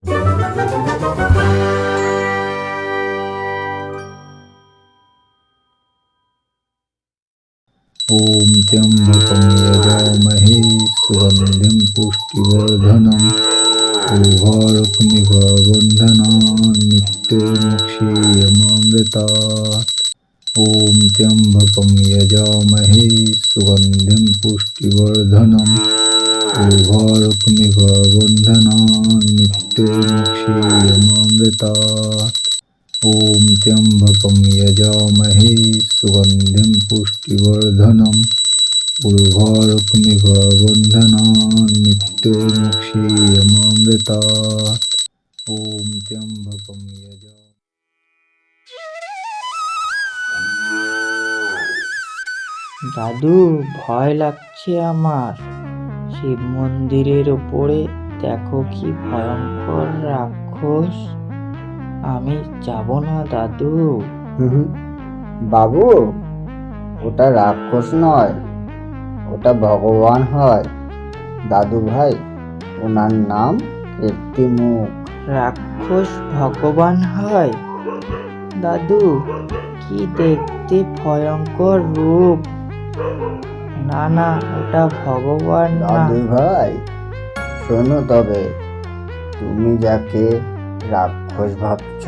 ॐ त्र्यम्बकं यजामहे सुगन्धिं पुष्टिवर्धनम्। उर्वारुकमिव बन्धनान् मृत्युर्मुक्षीयमामृतात् ॐ त्र्यम्बकं यजामहे सुगन्धिं पुष्टिवर्धनम्। उर्वारुकमिव बन्धनान् मृत्युर्मुक्षीयमामृतात् ॐ त्र्यम्बकं यजामहे सुगन्धिं पुष्टिवर्धनम् उर्वारुकमिव बन्धनान् मृत्युर्मुक्षीयमामृतात् ॐ त्र्यम्बकं यजा দাদু ভয় লাগছে আমার শিব মন্দিরের ওপরে দেখো কি ভয়ঙ্কর রাক্ষস। আমি যাব না দাদু। হুম বাবু ওটা রাক্ষস নয় ওটা ভগবান হয়। দাদু ভাই ওনার নাম কীর্তিমুখ। রাক্ষস ভগবান হয়? দাদু কি দেখতে ভয়ঙ্কর রূপ। না না ওটা ভগবান না। দাদু ভাই শোনো তবে, তুমি যাকে রাক্ষস ভাবছ,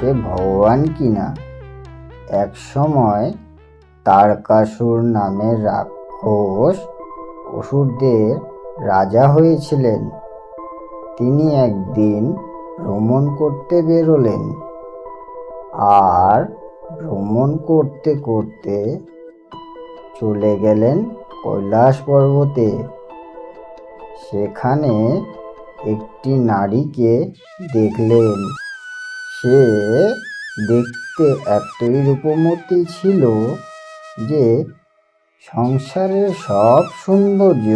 সে ভগবান কিনা? এক সময় তারকাসুর নামের রাক্ষস অসুরদের রাজা হয়েছিলেন। তিনি একদিন ভ্রমণ করতে বেরোলেন। আর ভ্রমণ করতে করতে চলে গেলেন কৈলাস পর্বতে। সেখানে একটি নারীকে দেখলেন। সে দেখতে এতই রূপমতী ছিল যে সংসারের সব সৌন্দর্য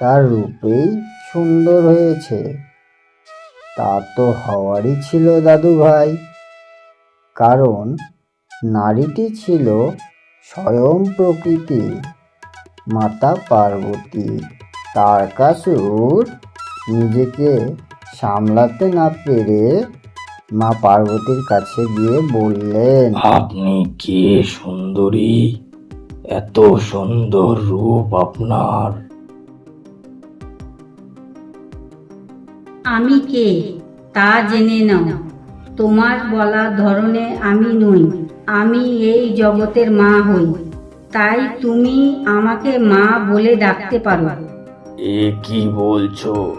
তার রূপেই সুন্দর হয়েছে। তা তো হওয়ারই ছিল দাদু ভাই কারণ নারীটি ছিল স্বয়ং প্রকৃতি মাতা পার্বতী তারকাসুর নিজেকে সামলাতে না পেরে মা পার্বতীর কাছে গিয়ে বললেন আপনি কে সুন্দরী? এত সুন্দর রূপ আপনার। আমি কে? তা জেনে নাও। তোমার বলা ধরনে আমি নই। আমি এই জগতের মা হই। তাই তুমি আমাকে মা বলে ডাকতে পারো। এ কি বলছো?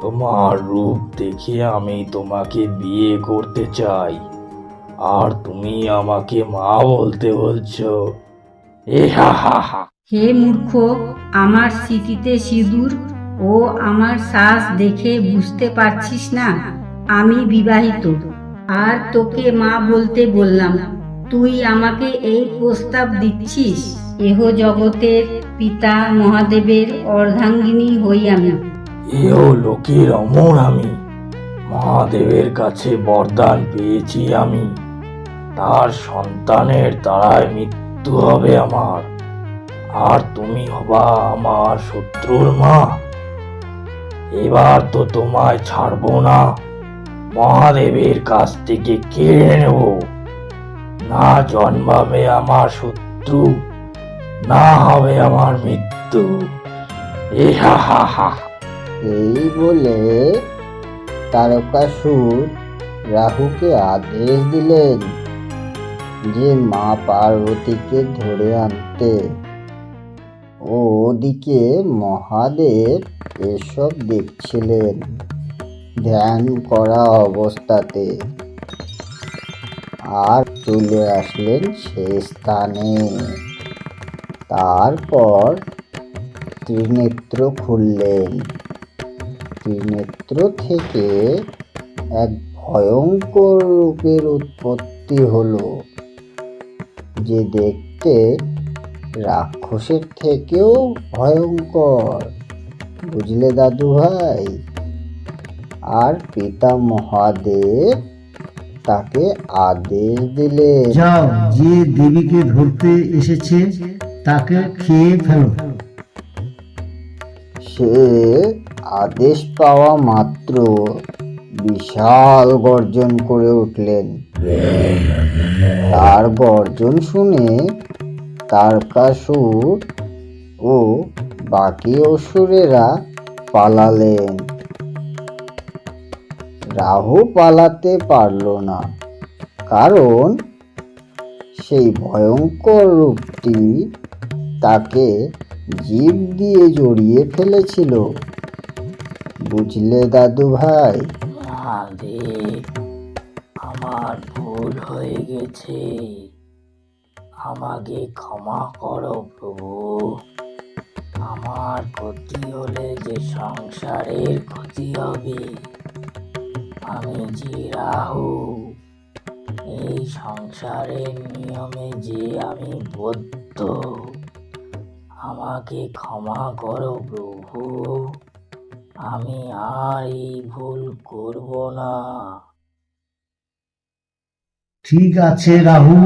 তোমার রূপ দেখে আমি তোমাকে বিয়ে করতে চাই। আর তুমি আমাকে মা বলতে বলছো। এ হা হা হা। হে মূর্খ, আমার স্মৃতিতে সিঁদুর ও আমার শ্বাস দেখে বুঝতে পারছিস না? আমি বিবাহিত। আর তোকে মা বলতে বললাম, তুই আমাকে এই প্রস্তাব দিচ্ছিস? এহ জগতের পিতা মহাদেবের অর্ধাঙ্গিনী হই আমি। এও লোকের অমর আমি। মহাদেবের কাছে বরদান পেয়েছি আমি। তার সন্তানের দ্বারায় মৃত্যু হবে আমার। আর তুমি হবা আমার শত্রুর মা। এবার তো তোমায় ছাড়বো না। মহাদেবের কাছ থেকে কেড়ে নেব। না জন্মাবে আমার শত্রু। না হবে আমার মৃত্যু। হা হা। এই বলে তারকাসুর রাহুকে আদেশ দিলেন যে মা পার্বতীকে ধরে আনতে। ওদিকে মহাদেব এসব দেখছিলেন, ধ্যান করা অবস্থাতে। আর চলে আসলেন সেই স্থানে। তারপর ত্রিনেত্র খুললেন। ত্রিনেত্র থেকে এক ভয়ঙ্কর রূপের উৎপত্তি হলো, যে দেখতে রাক্ষসের থেকেও ভয়ঙ্কর। বুঝলে দাদু ভাই? আর পিতা মহাদেব তাকে আদেশ দিলে যাও, যে দেবীকে ধরতে এসেছে তাকে খেয়ে ফেলো। সে আদেশ পাওয়া মাত্র বিশাল গর্জন করে উঠলেন। তার গর্জন শুনে তারকাসুর ও বাকি অসুরেরা পালালেন। রাহু পালাতে পারল না, কারণ সেই ভয়ঙ্কর রূপটি তাকে জীব দিয়ে জড়িয়ে ফেলেছিল। বুঝলে দাদু ভাই? আমার ভুল হয়ে গেছে। আমাকে ক্ষমা করো প্রভু। আমার ক্ষতি হলে যে সংসারের ক্ষতি হবে। আমি যে রাহু এই সংসারের নিয়মে যে আমি বদ্ধ। আমাকে ক্ষমা করো প্রভু। আমি আর এই ভুল করব না। ঠিক আছে রাহু,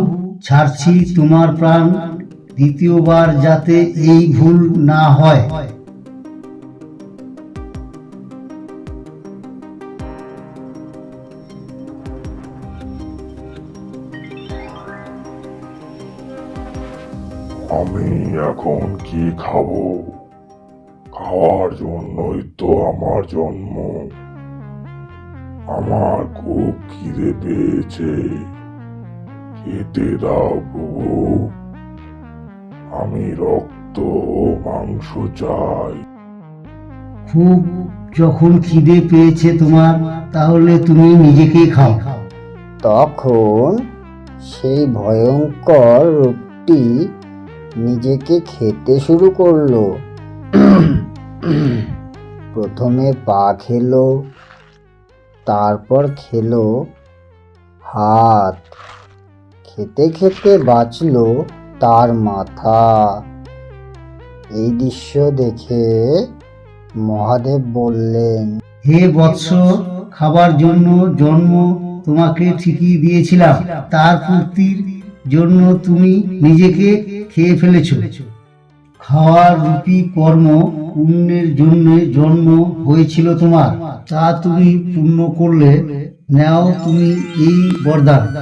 ছাড়ছি তোমার প্রাণ। দ্বিতীয়বার যাতে এই ভুল না হয়। আমি এখন কি খাব? খাওয়ার জন্যই তো আমার জন্ম। আমার খুব খিদে পেয়েছে। খেতে দাও প্রভু। আমি রক্ত ও মাংস চাই। খুব যখন খিদে পেয়েছে তোমার তাহলে তুমি নিজেকেই খাও। তখন সেই ভয়ঙ্কর রূপটি নিজেকে খেতে শুরু করল। প্রথমে পা খেলো, তারপর খেলো, হাত খেতে খেতে বাঁচলো তার মাথা। এই দৃশ্য দেখে মহাদেব বললেন, হে বৎস, খাবার জন্য জন্ম তোমাকে ঠিকই দিয়েছিলাম। তার পূর্তির জন্য তুমি নিজেকে খেয়ে ফেলেছো। খাওয়ার রূপী কর্ম পুণ্যের জন্য জন্ম হয়েছিল তোমার। তা তুমি পূর্ণ করলে, নাও তুমি এই বরদান।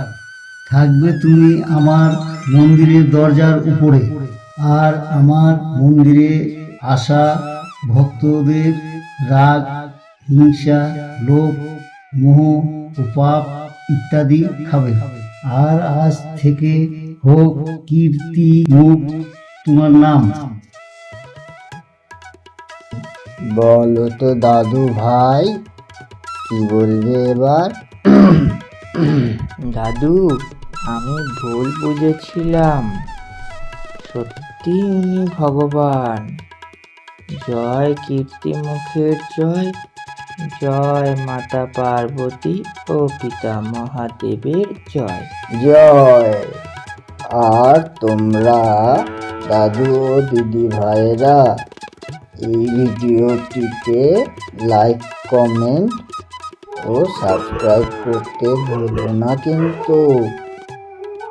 থাকবে তুমি আমার মন্দিরের দরজার উপরে। আর আমার মন্দিরে আসা ভক্তদের রাগ, হিংসা, লোভ, মোহ ও পাপ ইত্যাদি খাবে। আর আজ থেকে হোক কীর্তি মুখ তোমার নাম। বলো তো দাদু ভাই কি বলবে এবার? দাদু আমি ভুল বুঝেছিলাম। সত্যি উনি ভগবান। জয় কীর্তিমুখের জয়। জয় মাতা পার্বতী ও পিতা মহাদেবের জয়। জয়। আর তোমরা দাদু ও দিদি ভাইরা এই ভিডিওটিতে লাইক কমেন্ট ও সাবস্ক্রাইব করতে ভুলো না কিন্তু,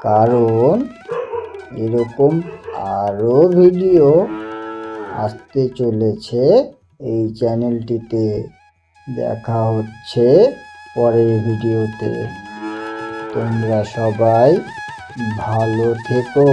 কারণ এরকম আরও ভিডিও আসতে চলেছে এই চ্যানেলটিতে দেখা হচ্ছে পরের ভিডিওতে। তোমরা সবাই ভালো থেকো।